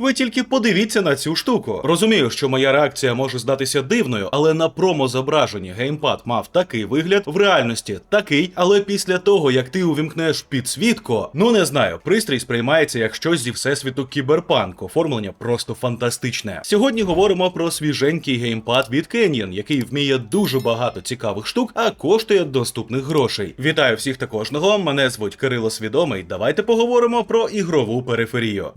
Ви тільки подивіться на цю штуку. Розумію, що моя реакція може здатися дивною, але на промо-зображенні геймпад мав такий вигляд, в реальності такий, але після того, як ти увімкнеш підсвітку, ну не знаю, пристрій сприймається як щось зі всесвіту кіберпанк. Оформлення просто фантастичне. Сьогодні говоримо про свіженький геймпад від Canyon, який вміє дуже багато цікавих штук, а коштує доступних грошей. Вітаю всіх та кожного. Мене звуть Кирило Свідомий. Давайте поговоримо про ігрову периферію.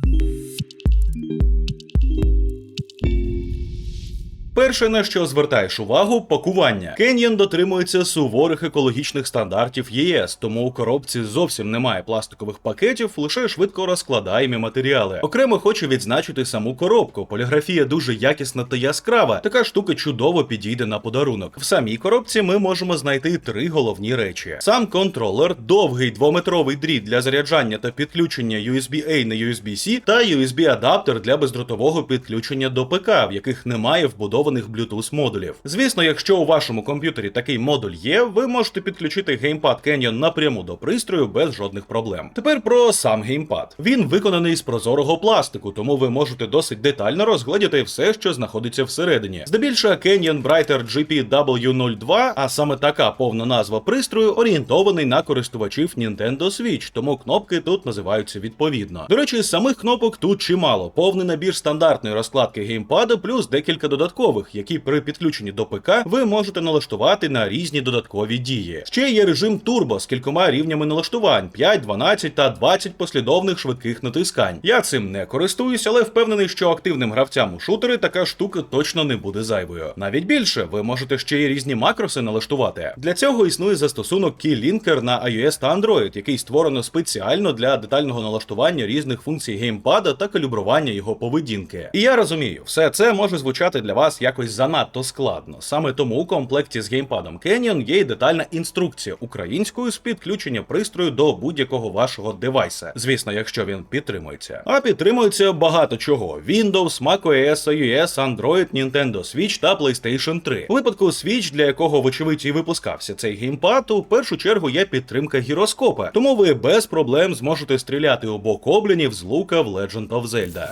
Перше, на що звертаєш увагу, пакування. Canyon дотримується суворих екологічних стандартів ЄС, тому у коробці зовсім немає пластикових пакетів, лише швидко розкладаємі матеріали. Окремо хочу відзначити саму коробку. Поліграфія дуже якісна та яскрава. Така штука чудово підійде на подарунок. В самій коробці ми можемо знайти три головні речі: сам контролер, довгий двометровий дріт для заряджання та підключення USB-A на USB-C та USB-адаптер для бездротового підключення до ПК, в яких немає вбудованих Bluetooth модулів. Звісно, якщо у вашому комп'ютері такий модуль є, ви можете підключити геймпад Canyon напряму до пристрою без жодних проблем. Тепер про сам геймпад. Він виконаний з прозорого пластику, тому ви можете досить детально розгледіти все, що знаходиться всередині. Здебільшого Canyon Brighter GPW02, а саме така повна назва пристрою, орієнтований на користувачів Nintendo Switch, тому кнопки тут називаються відповідно. До речі, самих кнопок тут чимало. Повний набір стандартної розкладки геймпада, плюс декілька додаткових, які при підключенні до ПК ви можете налаштувати на різні додаткові дії. Ще є режим турбо з кількома рівнями налаштувань: 5, 12 та 20 послідовних швидких натискань. Я цим не користуюсь, але впевнений, що активним гравцям у шутери така штука точно не буде зайвою. Навіть більше, ви можете ще й різні макроси налаштувати. Для цього існує застосунок Key-Linker на iOS та Android, який створено спеціально для детального налаштування різних функцій геймпада та калібрування його поведінки. І я розумію, все це може звучати для вас якось занадто складно. Саме тому у комплекті з геймпадом Canyon є й детальна інструкція українською з підключення пристрою до будь-якого вашого девайса. Звісно, якщо він підтримується. А підтримується багато чого: Windows, macOS, iOS, Android, Nintendo Switch та PlayStation 3. У випадку Switch, для якого вочевидь і випускався цей геймпад, у першу чергу є підтримка гіроскопа, тому ви без проблем зможете стріляти у бок облінів з лука в Legend of Zelda.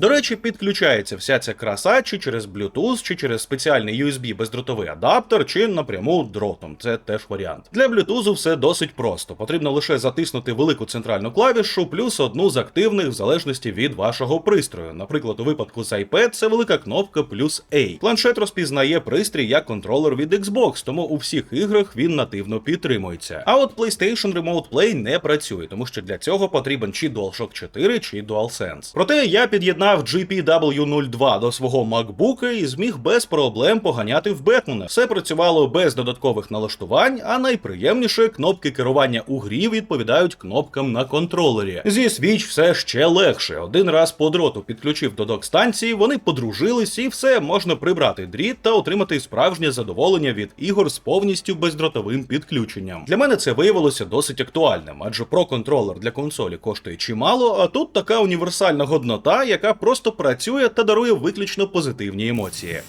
До речі, підключається вся ця краса чи через Bluetooth, чи через спеціальний USB бездротовий адаптер, чи напряму дротом. Це теж варіант. Для Bluetooth все досить просто. Потрібно лише затиснути велику центральну клавішу, плюс одну з активних в залежності від вашого пристрою. Наприклад, у випадку з iPad це велика кнопка плюс A. Планшет розпізнає пристрій як контролер від Xbox, тому у всіх іграх він нативно підтримується. А от PlayStation Remote Play не працює, тому що для цього потрібен чи DualShock 4, чи DualSense. Проте я під'єднав GPW02 до свого MacBook і зміг без проблем поганяти в Бетмена. Все працювало без додаткових налаштувань, а найприємніше кнопки керування у грі відповідають кнопкам на контролері. Зі Switch все ще легше. Один раз по дроту підключив до док-станції, вони подружились і все можна прибрати дріт та отримати справжнє задоволення від ігор з повністю бездротовим підключенням. Для мене це виявилося досить актуальним, адже про контролер для консолі коштує чимало, а тут така універсальна годнота, яка просто працює та дарує виключно позитивні емоції.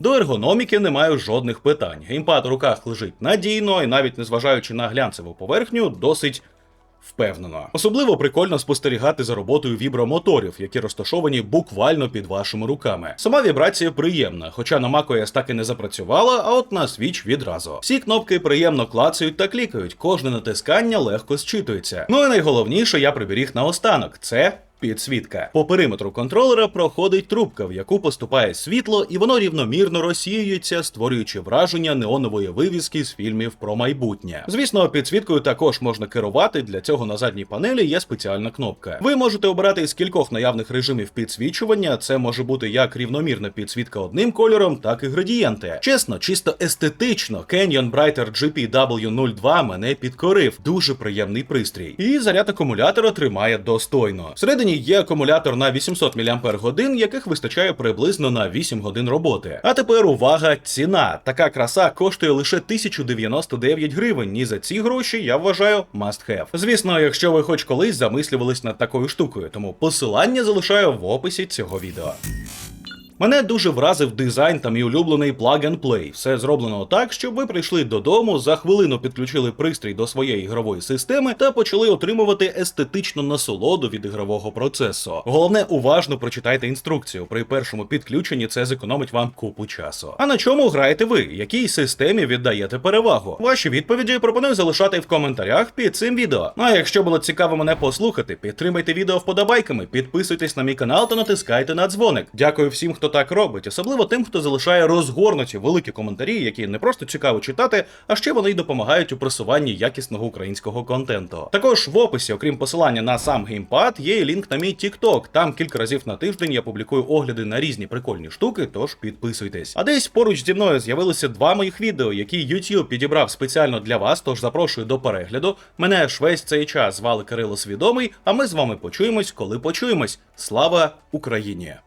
До ергономіки немає жодних питань. Геймпад у руках лежить надійно і навіть незважаючи на глянцеву поверхню, досить впевнено. Особливо прикольно спостерігати за роботою вібромоторів, які розташовані буквально під вашими руками. Сама вібрація приємна, хоча на macOS так і не запрацювала, а от на Switch відразу. Всі кнопки приємно клацають та клікають, кожне натискання легко зчитується. Ну і найголовніше я приберіг наостанок це. Підсвітка. По периметру контролера проходить трубка, в яку поступає світло, і воно рівномірно розсіюється, створюючи враження неонової вивіски з фільмів про майбутнє. Звісно, підсвіткою також можна керувати. Для цього на задній панелі є спеціальна кнопка. Ви можете обирати з кількох наявних режимів підсвічування. Це може бути як рівномірна підсвітка одним кольором, так і градієнти. Чесно, чисто естетично, Canyon Brighter GPW02 мене підкорив. Дуже приємний пристрій. І заряд акумулятора тримає достойно. Всередині є акумулятор на 800 мАч, яких вистачає приблизно на 8 годин роботи. А тепер увага, ціна. Така краса коштує лише 1099 гривень. І за ці гроші я вважаю must have. Звісно, якщо ви хоч колись замислювались над такою штукою, тому посилання залишаю в описі цього відео. Мене дуже вразив дизайн та мій улюблений plug and play. Все зроблено так, щоб ви прийшли додому, за хвилину підключили пристрій до своєї ігрової системи та почали отримувати естетичну насолоду від ігрового процесу. Головне, уважно прочитайте інструкцію. При першому підключенні це зекономить вам купу часу. А на чому граєте ви? Якій системі віддаєте перевагу? Ваші відповіді пропоную залишати в коментарях під цим відео. Ну а якщо було цікаво мене послухати, підтримайте відео вподобайками, підписуйтесь на мій канал та натискайте на дзвоник. Дякую всім, хто так робить, особливо тим, хто залишає розгорнуті великі коментарі, які не просто цікаво читати, а ще вони й допомагають у просуванні якісного українського контенту. Також в описі, окрім посилання на сам геймпад, є і лінк на мій TikTok. Там кілька разів на тиждень я публікую огляди на різні прикольні штуки, тож підписуйтесь. А десь поруч зі мною з'явилися два моїх відео, які YouTube підібрав спеціально для вас, тож запрошую до перегляду. Мене ж весь цей час звали Кирило Свідомий, а ми з вами почуємось, коли почуємось. Слава Україні!